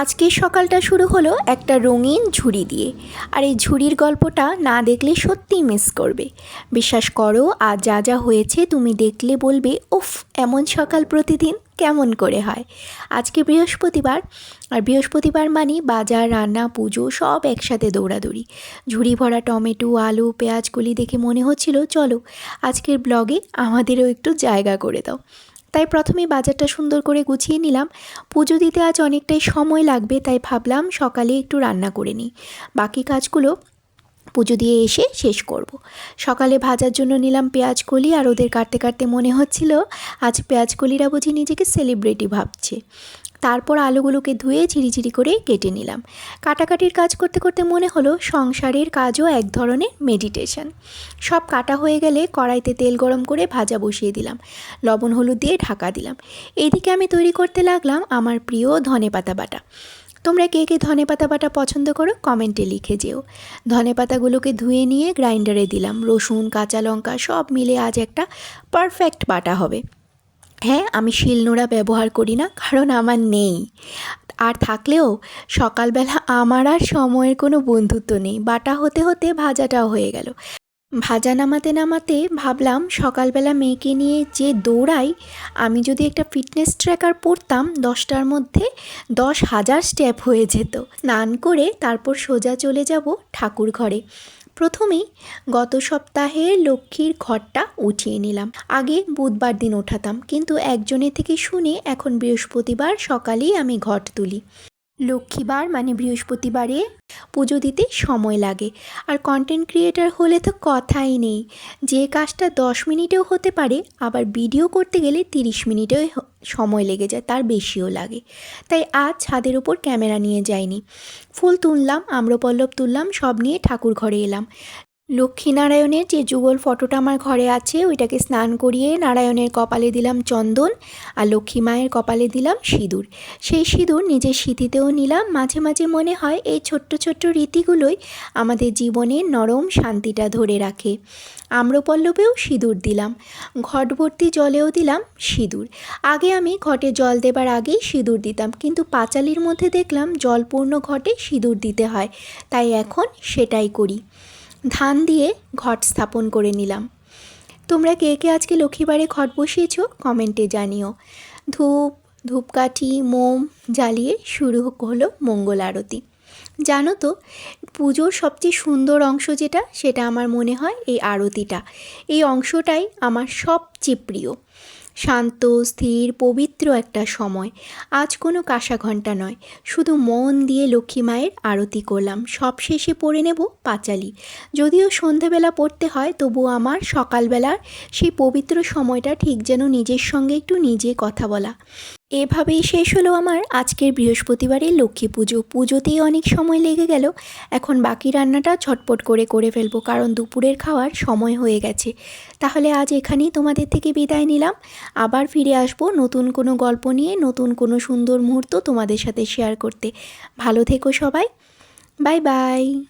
আজকের সকালটা শুরু হলো একটা রঙিন ঝুড়ি দিয়ে। আর এই ঝুড়ির গল্পটা না দেখলে সত্যিই মিস করবে। বিশ্বাস করো, আর যা যা হয়েছে তুমি দেখলে বলবে, উফ, এমন সকাল প্রতিদিন, কেমন করে হয়। আজকে বৃহস্পতিবার, আর বৃহস্পতিবার মানে বাজার, রান্না, পুজো সব একসাথে দৌড়াদৌড়ি। ঝুড়ি ভরা টমেটো, আলু পেঁয়াজগুলি দেখে মনে হচ্ছিল, চলো, আজকের ব্লগে আমাদেরও একটু জায়গা করে দাও। তাই প্রথমে বাজারটা সুন্দর করে গুছিয়ে নিলাম। পুজো দিতে আজ অনেকটাই সময় লাগবে, তাই ভাবলাম সকালে একটু রান্না করে নিই। বাকি কাজগুলো পুজো দিয়ে এসে শেষ করব। সকালে ভাজার জন্য নিলাম পেঁয়াজ কলি, আর ওদের কাটতে কাটতে মনে হচ্ছিল আজ পেঁয়াজ কলিরা বুঝি নিজেকে সেলিব্রিটি ভাবছে। তারপর আলুগুলোকে ধুয়ে ঝিরিঝিরি করে কেটে নিলাম। কাটাকাটির কাজ করতে করতে মনে হলো সংসারের কাজও এক ধরনের মেডিটেশন সব কাটা হয়ে গেলে কড়াইতে তেল গরম করে ভাজা বসিয়ে দিলাম। লবণ হলুদ দিয়ে ঢাকা দিলাম। এইদিকে আমি তৈরি করতে লাগলাম আমার প্রিয় ধনে পাতা বাটা। তোমরা কে কে ধনে পাতা বাটা পছন্দ করো কমেন্টে লিখে যেও। ধনে পাতাগুলোকে ধুয়ে নিয়ে গ্রাইন্ডারে দিলাম। রসুন, কাঁচা লঙ্কা সব মিলে আজ একটা পারফেক্ট বাটা হবে। হ্যাঁ আমি শিলনোড়া ব্যবহার করি না, কারণ আমার নেই। আর থাকলেও সকালবেলা আমার আর সময়ের কোনো বন্ধুত্ব নেই। বাটা হতে হতে ভাজাটাও হয়ে গেল। ভাজা নামাতে নামাতে ভাবলাম সকালবেলা মেয়েকে নিয়ে যে দৌড়াই, আমি যদি একটা ফিটনেস ট্র্যাকার পড়তাম দশটার মধ্যে দশ হাজার স্টেপ হয়ে যেত। স্নান করে তারপর সোজা চলে যাব ঠাকুর ঘরে। প্রথমেই গত সপ্তাহে লক্ষ্মীর ঘরটা উঠিয়ে নিলাম। আগে বুধবার দিন ওঠাতাম, কিন্তু একজনের থেকে শুনে এখন বৃহস্পতিবার সকালেই আমি ঘট তুলি। লক্ষ্মীবার মানে বৃহস্পতিবারে পুজো দিতে সময় লাগে। আর কন্টেন্ট ক্রিয়েটার হলে তো কথাই নেই। যে কাজটা দশ মিনিটেও হতে পারে, আবার ভিডিও করতে গেলে তিরিশ মিনিটেও সময় লেগে যায়, তার বেশিও লাগে। তাই আজ ছাদের ওপর ক্যামেরা নিয়ে যাইনি। ফুল তুললাম, আম্রপল্লব তুললাম, সব নিয়ে ঠাকুর ঘরে এলাম। লক্ষ্মীনারায়ণের যে যুগল ফটোটা আমার ঘরে আছে, ওইটাকে স্নান করিয়ে নারায়ণের কপালে দিলাম চন্দন আর লক্ষ্মী মায়ের কপালে দিলাম সিঁদুর। সেই সিঁদুর নিজের স্মৃতিতেও নিলাম। মাঝে মাঝে মনে হয় এই ছোট্ট ছোট্ট রীতিগুলোই আমাদের জীবনের নরম শান্তিটা ধরে রাখে। আম্রপল্লবেও সিঁদুর দিলাম। ঘটভর্তি জলেও দিলাম সিঁদুর। আগে আমি ঘটে জল দেবার আগেই সিঁদুর দিতাম, কিন্তু পাঁচালির মধ্যে দেখলাম জলপূর্ণ ঘটে সিঁদুর দিতে হয়। তাই এখন সেটাই করি। ধান দিয়ে ঘট স্থাপন করে নিলাম। তোমরা কে কে আজকে লক্ষ্মীবারে ঘট বসিয়েছ কমেন্টে জানিও। ধূপ, ধূপকাঠি, মোম জ্বালিয়ে শুরু হলো মঙ্গল আরতি। জানো তো, পুজোর সবচেয়ে সুন্দর অংশ যেটা, সেটা আমার মনে হয় এই আরতিটা। এই অংশটাই আমার সবচেয়ে প্রিয়। শান্ত, স্থির, পবিত্র একটা সময়। আজ কোনো কাঁসা ঘণ্টা নয়। শুধু মন দিয়ে লক্ষ্মী মায়ের আরতি করলাম। সব শেষে পড়ে নেব পাঁচালি। যদিও সন্ধেবেলা পড়তে হয়, তবু আমার সকালবেলার সেই পবিত্র সময়টা ঠিক যেন নিজের সঙ্গে একটু নিজে কথা বলা। এভাবেই শেষ হলো আমার আজকের বৃহস্পতিবারের লক্ষ্মী পুজো। পুজোতেই অনেক সময় লেগে গেল। এখন বাকি রান্নাটা ঝটপট করে করে ফেলব, কারণ দুপুরের খাওয়ার সময় হয়ে গেছে। তাহলে আজ এখানেই তোমাদের থেকে বিদায় নিলাম। আবার ফিরে আসব নতুন কোনো গল্প নিয়ে, নতুন কোনো সুন্দর মুহূর্ত তোমাদের সাথে শেয়ার করতে। ভালো থেকো সবাই। Bye bye